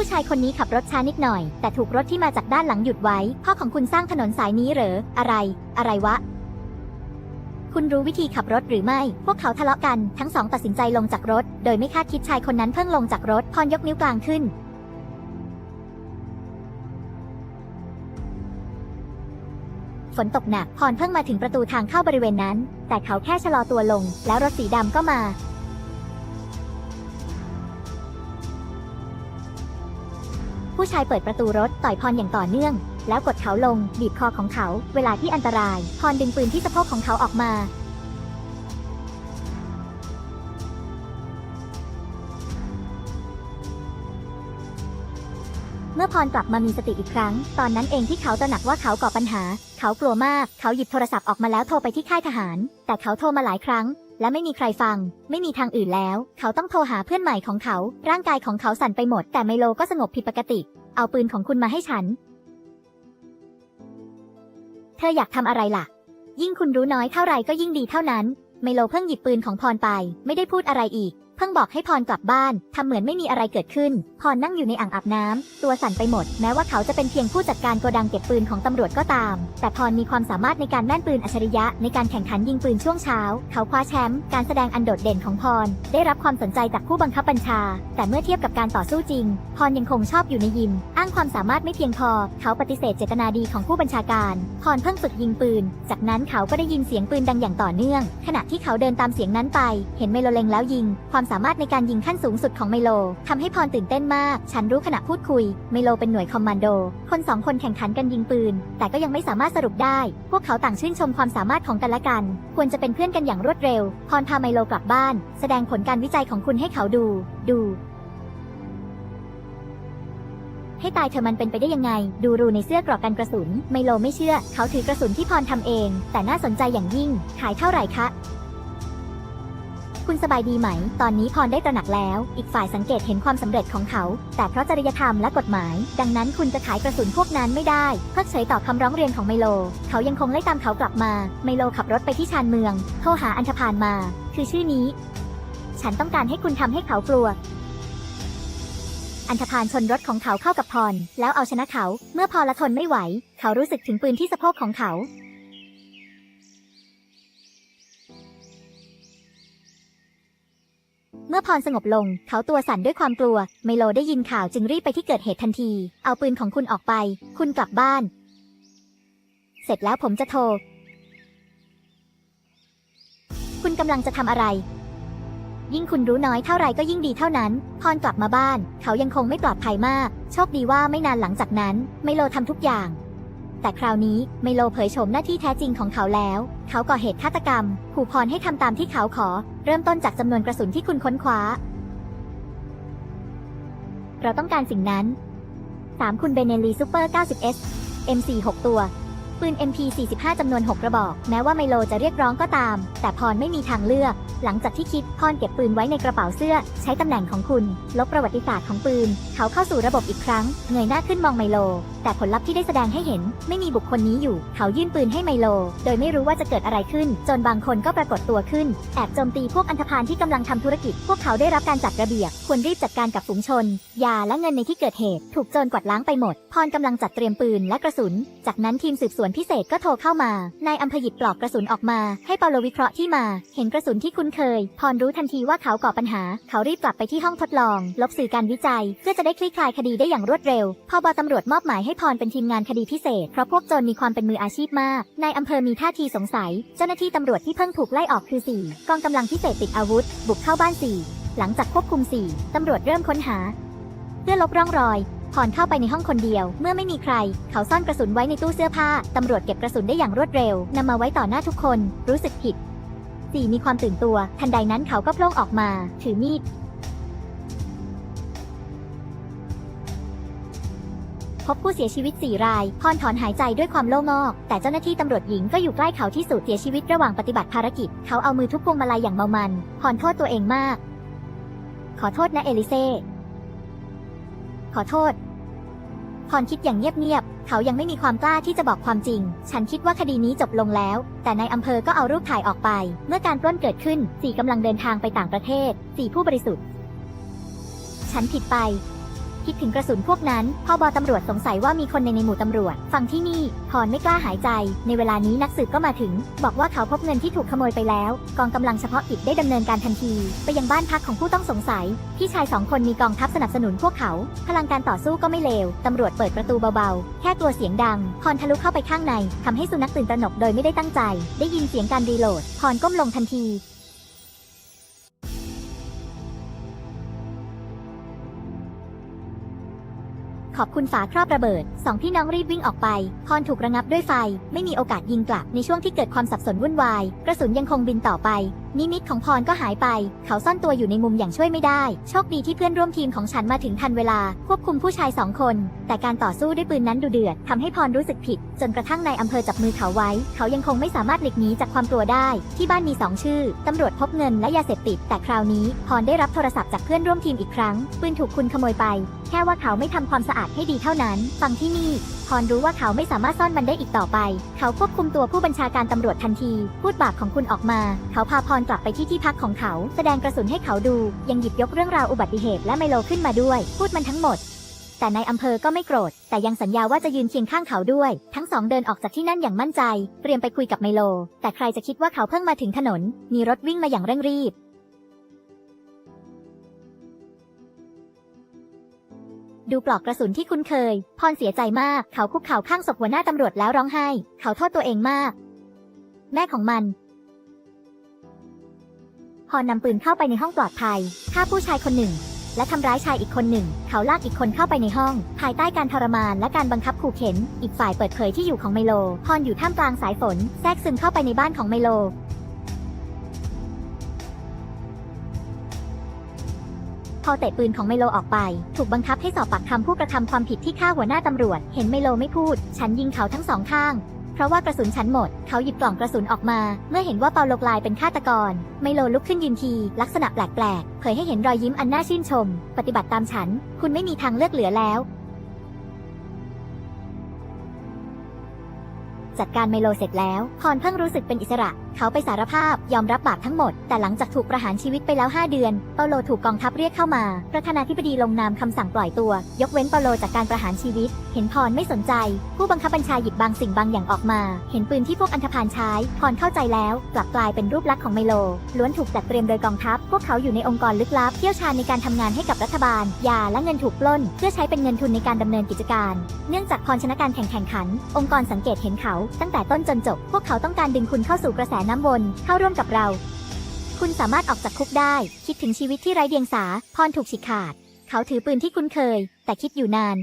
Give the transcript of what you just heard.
ผู้ชายคนนี้ขับรถช้านิดหน่อย แต่ถูกรถที่มาจากด้านหลังหยุดไว้ พ่อของคุณสร้างถนนสายนี้เหรอ อะไร อะไรวะ คุณรู้วิธีขับรถหรือไม่ พวกเขาทะเลาะกันทั้งสองตัดสินใจลงจากรถ โดยไม่คาดคิดชายคนนั้นเพิ่งลงจากรถ พรยกนิ้วกลางขึ้นฝนตกหนักพรเพิ่งมาถึงประตูทางเข้าบริเวณนั้น แต่เขาแค่ชะลอตัวลง แล้วรถสีดำก็มา ผู้ชายเปิดประตูรถต่อยพรอย่างต่อเนื่อง แล้วกดเขาลง บีบคอของเขา เวลาที่อันตราย พรดึงปืนที่สะโพกของเขาออกมา เมื่อพรกลับมามีสติอีกครั้ง ตอนนั้นเองที่เขาตระหนักว่าเขาก่อปัญหา เขากลัวมาก เขาหยิบโทรศัพท์ออกมาแล้วโทรไปที่ค่ายทหาร แต่เขาโทรมาหลายครั้ง และไม่มีใครฟัง ไม่มีทางอื่นแล้ว เขาต้องโทรหาเพื่อนใหม่ของเขา ร่างกายของเขาสั่นไปหมด แต่ไมโลก็สงบผิดปกติ เอาปืนของคุณมาให้ฉัน เธออยากทำอะไรล่ะ ยิ่งคุณรู้น้อยเท่าไรก็ยิ่งดีเท่านั้น ไมโลเพิ่งหยิบปืนของพรไป ไม่ได้พูดอะไรอีก เพิ่งบอกให้พรกลับบ้านทำเหมือนไม่มีอะไรเกิดขึ้น พรนั่งอยู่ในอ่างอาบน้ำตัวสั่นไปหมด แม้ว่าเขาจะเป็นเพียงผู้จัดการโกดังเก็บปืนของตำรวจก็ตาม แต่พรมีความสามารถในการแม่นปืนอัจฉริยะในการแข่งขันยิงปืนช่วงเช้า เขาคว้าแชมป์การแสดงอันโดดเด่นของพร ได้รับความสนใจจากผู้บังคับบัญชา แต่เมื่อเทียบกับการต่อสู้จริง พรยังคงชอบอยู่ในยิม อ้างความสามารถไม่เพียงพอ เขาปฏิเสธเจตนาดีของผู้บัญชาการ พรเพิ่งฝึกยิงปืน จากนั้นเขาก็ได้ยินเสียงปืนดังอย่างต่อเนื่อง ขณะที่เขาเดินตามเสียงนั้นไป เห็นไมโลเลงแล้วยิง ความสามารถในการยิงขั้นสูงสุดของไมโลทำให้พรตื่นเต้นมาก ฉันรู้ขณะพูดคุย ไมโลเป็นหน่วยคอมมานโด คนสองคนแข่งขันกันยิงปืน แต่ก็ยังไม่สามารถสรุปได้ พวกเขาต่างชื่นชมความสามารถของกันและกัน ควรจะเป็นเพื่อนกันอย่างรวดเร็ว พรพาไมโลกลับบ้าน แสดงผลการวิจัยของคุณให้เขาดู ดูให้ตายเธอมันเป็นไปได้ยังไง ดูรูในเสื้อกรอกกันกระสุน ไมโลไม่เชื่อ เขาถือกระสุนที่พรทำเอง แต่น่าสนใจอย่างยิ่ง ขายเท่าไหร่คะ คุณสบายดีไหม ตอนนี้พรได้ตระหนักแล้ว อีกฝ่ายสังเกตเห็นความสำเร็จของเขา แต่เพราะจริยธรรมและกฎหมาย ดังนั้นคุณจะขายกระสุนพวกนั้นไม่ได้เพิกเฉยต่อคำร้องเรียนของไมโล เขายังคงไล่ตามเขากลับมา ไมโลขับรถไปที่ชานเมือง โทรหาอันธพาลมา คือชื่อนี้ ฉันต้องการให้คุณทำให้เขากลัวอันธพาลชนรถของเขาเข้ากับพร แล้วเอาชนะเขา เมื่อพอละทนไม่ไหว เขารู้สึกถึงปืนที่สะโพกของเขา เมื่อพรสงบลง เขาตัวสั่นด้วยความกลัว ไมโลได้ยินข่าวจึงรีบไปที่เกิดเหตุทันที เอาปืนของคุณออกไป คุณกลับบ้าน เสร็จแล้วผมจะโทร คุณกำลังจะทำอะไร ยิ่งคุณรู้น้อยเท่าไรก็ยิ่งดีเท่านั้น พรกลับมาบ้าน เขายังคงไม่ปลอดภัยมาก โชคดีว่าไม่นานหลังจากนั้น ไมโลทำทุกอย่าง แต่คราวนี้ไมโลเผยโฉมหน้าที่แท้จริงของเขาแล้ว เขาก่อเหตุฆาตกรรมขู่พรให้ทำตามที่เขาขอ เริ่มต้นจากจำนวนกระสุนที่คุณค้นคว้า เราต้องการสิ่งนั้น 3 คุณเบเนลีซูเปอร์ 90S M4 6 ตัวปืน MP 45 จำนวน 6 กระบอก แม้ว่าไมโลจะเรียกร้องก็ตาม แต่พรไม่มีทางเลือก หลังจากที่คิดพรเก็บปืนไว้ในกระเป๋าเสื้อ ใช้ตำแหน่งของคุณ ลบประวัติศาสตร์ของปืน เขาเข้าสู่ระบบอีกครั้ง เงยหน้าขึ้นมองไมโล แต่ผลลัพธ์ที่ได้แสดงให้เห็น ไม่มีบุคคลนี้อยู่ เขายื่นปืนให้ไมโล โดยไม่รู้ว่าจะเกิดอะไรขึ้น จนบางคนก็ปรากฏตัวขึ้น แอบโจมตีพวกอันธพาลที่กำลังทำธุรกิจ พวกเขาได้รับการจัดระเบียบ ควรรีบจัดการกับฝูงชน ยาและเงินในที่เกิดเหตุ ถูกโจรกวาดล้างไปหมด พรกำลังจัดเตรียมปืนและกระสุน จากนั้นทีมสืบสวนพิเศษก็โทรเข้ามา นายอำเภอหยิบปลอกกระสุนออกมา ให้เปาโลวิเคราะห์ที่มา เห็นกระสุนที่คุ้นเคย พรรู้ทันทีว่าเขาก่อปัญหา เขารีบกลับไปที่ห้องทดลอง ลบสื่อการวิจัย เพื่อจะได้คลี่คลายคดีได้อย่างรวดเร็วพอบตำรวจมอบหมายให้พรเป็นทีมงานคดีพิเศษ เพราะพวกโจรมีความเป็นมืออาชีพมากนายอำเภอมีท่าทีสงสัย เจ้าหน้าที่ตำรวจที่เพิ่งถูกไล่ออกคือ 4 กองกำลังพิเศษติดอาวุธ บุกเข้าบ้าน 4 หลังจากควบคุม 4 ตำรวจเริ่มค้นหา เพื่อลบร่องรอยพรเข้าไปในห้องคนเดียว เมื่อไม่มีใคร เขาซ่อนกระสุนไว้ในตู้เสื้อผ้า ตำรวจเก็บกระสุนได้อย่างรวดเร็วนำมาไว้ต่อหน้าทุกคน รู้สึกผิดสี่มีความตื่นตัว ทันใดนั้นเขาก็โผล่งออกมา ถือมีด พบผู้เสียชีวิต 4 ราย พรถอนหายใจด้วยความโล่งอก แต่เจ้าหน้าที่ตำรวจหญิงก็อยู่ใกล้เขาที่สุดเสียชีวิตระหว่างปฏิบัติภารกิจ เขาเอามือทุบพวงมาลัยอย่างเมามัน พรโทษตัวเองมาก ขอโทษนะเอลิเซ่ ขอโทษ พรคิดอย่างเงียบๆ เขายังไม่มีความกล้าที่จะบอกความจริง ฉันคิดว่าคดีนี้จบลงแล้ว แต่ในอำเภอก็เอารูปถ่ายออกไป เมื่อการปล้นเกิดขึ้น สี่กำลังเดินทางไปต่างประเทศ สี่ผู้บริสุทธิ์ ฉันผิดไป คิดถึงกระสุนพวกนั้นพ่อบอตำรวจสงสัยว่ามีคนในในหมู่ตำรวจฟังที่นี่พรไม่กล้าหายใจ ในเวลานี้นักสืบก็มาถึง บอกว่าเขาพบเงินที่ถูกขโมยไปแล้ว กองกำลังเฉพาะกิจได้ดำเนินการทันที ไปยังบ้านพักของผู้ต้องสงสัย พี่ชายสองคนมีกองทัพสนับสนุนพวกเขา พลังการต่อสู้ก็ไม่เลวตำรวจเปิดประตูเบาๆ แค่กลัวเสียงดัง พรทะลุเข้าไปข้างในทำให้สุนัขตื่นตระหนกโดยไม่ได้ตั้งใจ ได้ยินเสียงการรีโหลด พรก้มลงทันที ขอบคุณฝาครอบระเบิดสองพี่น้องรีบวิ่งออกไปพรถูกระงับด้วยไฟ ไม่มีโอกาสยิงกลับในช่วงที่เกิดความสับสนวุ่นวาย กระสุนยังคงบินต่อไปนิมิตของพรก็หายไป เขาซ่อนตัวอยู่ในมุมอย่างช่วยไม่ได้ โชคดีที่เพื่อนร่วมทีมของฉันมาถึงทันเวลา ควบคุมผู้ชายสองคน แต่การต่อสู้ด้วยปืนนั้นดูเดือดทำให้พรรู้สึกผิด จนกระทั่งนายอำเภอจับมือเขาไว้ เขายังคงไม่สามารถหลีกหนีจากความกลัวได้ ที่บ้านมีสองชื่อ ตำรวจพบเงินและยาเสพติด แต่คราวนี้พรได้รับโทรศัพท์จากเพื่อนร่วมทีมอีกครั้ง ปืนถูกคุณขโมยไป แค่ว่าเขาไม่ทำความสะอาดให้ดีเท่านั้น ฟังที่นี่พรรู้ว่าเขาไม่สามารถซ่อนมันได้อีกต่อไป เขาควบคุมตัวผู้บัญชาการตำรวจทันที พูดบาปของคุณออกมา เขาพาพรกลับไปที่ที่พักของเขา แสดงกระสุนให้เขาดู ยังหยิบยกเรื่องราวอุบัติเหตุและไมโลขึ้นมาด้วย พูดมันทั้งหมด แต่นายอำเภอก็ไม่โกรธ แต่ยังสัญญาว่าจะยืนเคียงข้างเขาด้วย ทั้งสองเดินออกจากที่นั่นอย่างมั่นใจ เตรียมไปคุยกับไมโล แต่ใครจะคิดว่าเขาเพิ่งมาถึงถนน มีรถวิ่งมาอย่างเร่งรีบดูปลอกกระสุนที่คุ้นเคย พรเสียใจมาก เขาคุกเข่าข้างศพหัวหน้าตำรวจแล้วร้องไห้ เขาโทษตัวเองมาก แม่ของมัน พรนำปืนเข้าไปในห้องปลอดภัยฆ่าผู้ชายคนหนึ่ง และทำร้ายชายอีกคนหนึ่ง เขาลากอีกคนเข้าไปในห้อง ภายใต้การทรมานและการบังคับขู่เข็น อีกฝ่ายเปิดเผยที่อยู่ของไมโลพรอยู่ท่ามกลางสายฝน แทรกซึมเข้าไปในบ้านของไมโลพอเตะปืนของไมโลออกไป ถูกบังคับให้สอบปากคำผู้กระทำความผิดที่ฆ่าหัวหน้าตำรวจ เห็นไมโลไม่พูด ฉันยิงเขาทั้งสองข้าง เพราะว่ากระสุนฉันหมด เขาหยิบกล่องกระสุนออกมา เมื่อเห็นว่าเปาโลกลายเป็นฆาตกร ไมโลลุกขึ้นยืนที ลักษณะแปลกๆ เผยให้เห็นรอยยิ้มอันน่าชื่นชม ปฏิบัติตามฉัน คุณไม่มีทางเลือกเหลือแล้ว จัดการไมโลเสร็จแล้ว พรเพิ่งรู้สึกเป็นอิสระ เขาไปสารภาพยอมรับบาปทั้งหมด แต่หลังจากถูกประหารชีวิตไปแล้ว 5 เดือน เปาโลถูกกองทัพเรียกเข้ามา ประธานาธิบดีลงนามคำสั่งปล่อยตัว ยกเว้นเปาโลจากการประหารชีวิต เห็นพรไม่สนใจ ผู้บังคับบัญชาหยิบบางสิ่งบางอย่างออกมา เห็นปืนที่พวกอันธพาลใช้ พรเข้าใจแล้ว กลับกลายเป็นรูปลักษณ์ของไมโล ล้วนถูกจัดเตรียมโดยกองทัพพวกเขาอยู่ในองค์กรลึกลับเชี่ยวชาญในการทำงานให้กับรัฐบาล ยาและเงินถูกปล้น เพื่อใช้เป็นเงินทุนในการดำเนินกิจการ เนื่องจากพรชนะการแข่งแข่งขัน องค์กรสังเกตเห็นเขาตั้งแต่ต้นจนจบ พวกเขาต้องการดึงคุณเข้าสู่กระแสน้ำวน เข้าร่วมกับเรา คุณสามารถออกจากคุกได้ คิดถึงชีวิตที่ไร้เดียงสา พรถูกฉีกขาด เขาถือปืนที่คุ้นเคย แต่คิดอยู่นาน